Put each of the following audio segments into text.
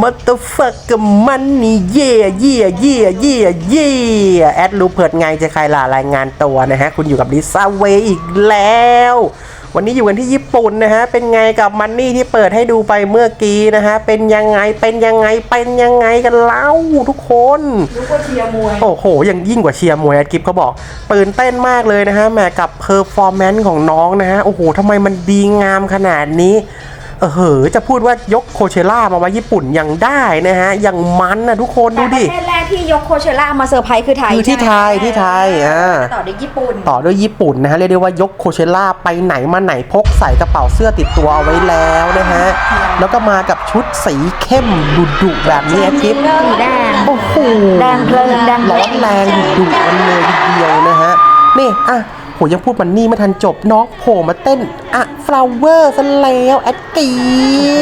มัตเฟักกับมันนี่เย่เย่เย่เย่เย่แอดรู้เผิดไงจะใครล่ะรายงานตัวนะฮะ คุณอยู่กับลิซ่าเวย์อีกแล้ว วันนี้อยู่กันที่ญี่ปุ่นนะฮะ เป็นไงกับมันนี่ที่เปิดให้ดูไปเมื่อกี้นะฮะ เป็นยังไงเป็นยังไงเป็นยังไงกันเล่าทุกคนรู้ว่าเชียร์มวยโอ้โหยังยิ่งกว่าเชียร์มวยอะกิฟเขาบอกตื่นเต้นมากเลยนะฮะแหมกับเพอร์ฟอร์แมนซ์ของน้องนะฮะโอ้โหทำไมมันดีงามขนาดนี้ เออเหอจะพูดว่ายกโคเชล่ามาไว้ญี่ปุ่นยังได้นะฮะยังมันนะทุกคนแต่ดูประดิเทศแรกที่ยกโคเชล่ามาเซอร์ไพรส์คือไทยคือที่ไทยที่ไทยอ่าต่อด้วยญี่ปุ่น ต่อด้วยญี่ปุ่นนะฮะเรียกได้ว่ายกโคเชล่าไปไหนมาไหนพกใส่กระเป๋าเสื้อติดตัวเอาไว้แล้วนะฮะแล้วก็มากับชุดสีเข้มดุดุๆแบบนี้กิฟสีแดงโอ้โหแดงเพลินแดงเพลิร้อนนแรงดุดุกันเลยทีเดียวนะฮะนี่อะ โหยังพูดมันนี่ไม่ทันจบน้องโผล่มาเต้นอะฟลาวเวอร์ซะแล้วแอดกี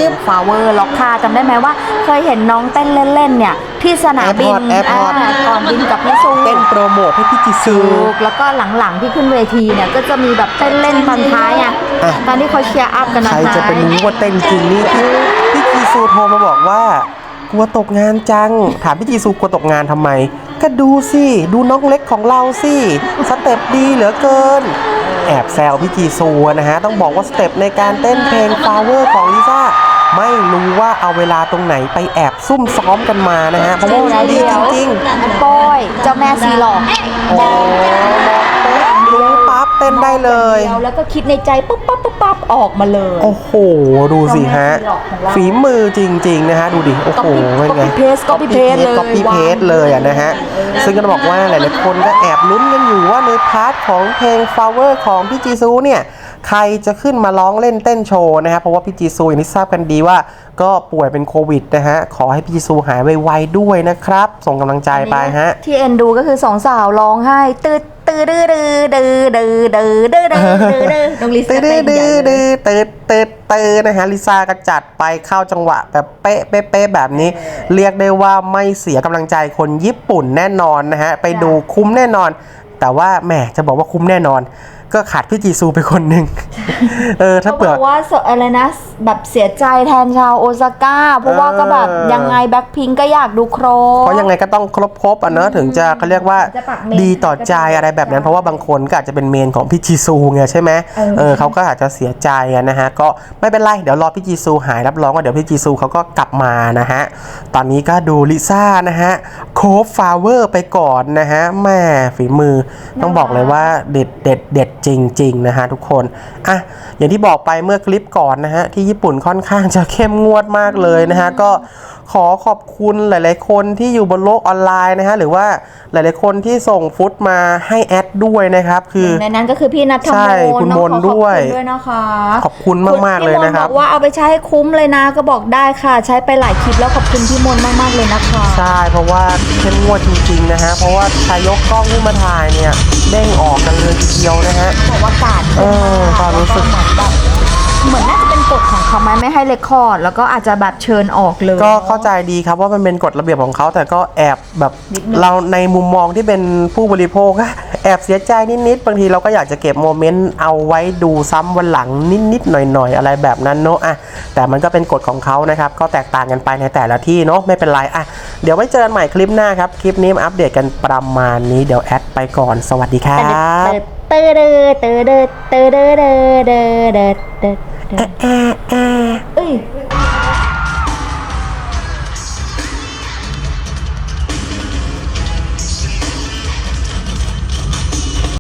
ฟฟลาวเวอร์ล็อกค่าจำได้ไหมว่า เคยเห็นน้องเต้นเล่นๆเนี่ยที่สนามบิน Airport Airport อ่าก่อนบินกับพี่ซูเต้นโปรโมทให้พี่จิซูถูกแล้วก็หลังๆที่ขึ้นเวทีเนี่ยก็จะมีแบบเต้นเล่นตอนท้ายอะอะตอนที่เขาเชียร์อัพกันนะใครจะไปรู้ว่าเต้นจริงนี่พี่พี่จีซูโทรมาบอกว่า กลัวตกงานจัง ถามพี่จีซูกลัวตกงานทำไม ก็ดูสิ ดูน้องเล็กของเราสิ สเต็ปดีเหลือเกิน แอบแซวพี่จีซูนะฮะ ต้องบอกว่าสเต็ปในการเต้นเพลง Power ของลิซ่าไม่รู้ว่าเอาเวลาตรงไหนไปแอบซุ่มซ้อมกันมานะฮะเพราะว่ามันดีจริงๆแอนปอย เจ้าแม่ซีหลอกโอ้รู้ปั๊บเต้นได้เลย ดีวแล้วก็คิดในใจปุ๊บปั๊บปุ๊บปั๊บออกมาเลยโอ้โห ดูสิฮะ ฝีมือจริง ๆ นะฮะ ดูดิ โอ้โห Copy- เป็นไง copy paste copy paste เลยก๊อปปี้เพสเลยอะนะฮะ ซึ่งก็ต้องบอกว่าหลายๆคนก็แอบลุ้นกันอยู่ว่าในพาร์ทของเพลง Flower ของพี่จีซูเนี่ย ใครจะขึ้นมาร้องเล่นเต้นโชว์นะฮะ เพราะว่าพี่จีซูอย่างที่ทราบกันดีว่า ก็ป่วยเป็นโควิดนะฮะ ขอให้พี่จีซูหายไวๆด้วยนะครับ ส่งกำลังใจไปฮะ ที่เอ็นดูก็คือสองสาวร้องไห้ตืด ตืดดื้อดื้อดื้อดื้อดื้อดื้อดื้อดื้อดื้อน้องลิซ่าตื้อเต้อดื้อเลดื้อตื้อตื้อตื้อนะฮะลิซ่าก็จัดไปเข้าจังหวะแบบเป๊ะเป๊ะเป๊ะแบบนี้ เรียกได้ว่าไม่เสียกำลังใจคนญี่ปุ่นแน่นอนนะฮะไปดูคุ้มแน่นอน แต่ว่าแหมจะบอกว่าคุ้มแน่นอน ก็ขาดพี่จีซูไปคนหนึ่งเออถ้าเขาบเผื่ออกว่าสอะไรนะ แบบเสียใจแทนชาวโอซาก้า เพราะว่าก็แบบเออ ยังไงแบ็คพิงก็อยากดูโครเพราะยังไงก็ต้องครบครบๆอะเนอะถึงจะเขาเรียกว่าจะปักเมนดีต่อใจอะไรแบบนั้น เพราะว่าบางคนก็อาจจะเป็นเมนของพี่จีซูไงใช่ไหมเออ เออเขาก็อาจจะเสียใจอะนะฮะก็ไม่เป็นไรเดี๋ยวรอพี่จีซูหายรับรองว่าเดี๋ยวพี่จีซูเขาก็กลับมานะฮะตอนนี้ก็ดูลิซ่านะฮะโคฟฟาวเวอร์ไปก่อนนะฮะแม่ฝีมือต้องบอกเลยว่าเด็ดเด็ดเด็ดจริง ๆ นะฮะทุกคนอะอย่างที่บอกไปเมื่อคลิปก่อนนะฮะที่ญี่ปุ่นค่อนข้างจะเข้มงวดมากเลยนะฮะก็ขอขอบคุณหลาย ๆ คนที่อยู่บนโลกออนไลน์นะฮะหรือว่าหลาย ๆ คนที่ส่งฟุตมาให้แอดด้วยนะครับ คือในนั้นก็คือพี่นัทธใช่มนคุณต้องมนขอขอบด้วยคุณด้วยนะคะขอบคุณมากๆเลยนะครับพี่มบอกว่าเอาไปใช้ให้คุ้มเลยนะก็บอกได้ค่ะ ใช้ไปหลายคลิปแล้วขอบคุณพี่มนมากๆเลยนะคะใช่เพราะว่าเข้มงวดจริง ๆ นะฮะเพราะว่าชายยกกล้องขึ้นมาถ่ายเนี่ยเด้งออกกันเลยทีเดียวนะฮะบอกว่ากาดเออความรู้สึกเหมือนแบบเหมือนน่าจะเป็นกฎของเขาไหมไม่ให้เรคคอร์ดแล้วก็อาจจะแบบเชิญออกเลย ก็เข้าใจดีครับว่ามันเป็นกฎระเบียบของเขาแต่ก็แอบแบบนิดนึง เราในมุมมองที่เป็นผู้บริโภคก็ แอบเสียใจนิดๆบางทีเราก็อยากจะเก็บโมเมนต์เอาไว้ดูซ้ำวันหลังนิดๆหน่อยๆ อะไรแบบนั้นเนอะอะแต่มันก็เป็นกฎของเขานะครับ ก็แตกต่างกันไปในแต่ละที่เนาะไม่เป็นไรอะเดี๋ยวไว้เจอกันใหม่คลิปหน้าครับ คลิปนี้อัปเดตกันประมาณนี้เดี๋ยวแอดไปก่อนสวัสดีครับเตอเดอเตอเดอเตอเดอเดอเดอเดอเดออ่าอ่า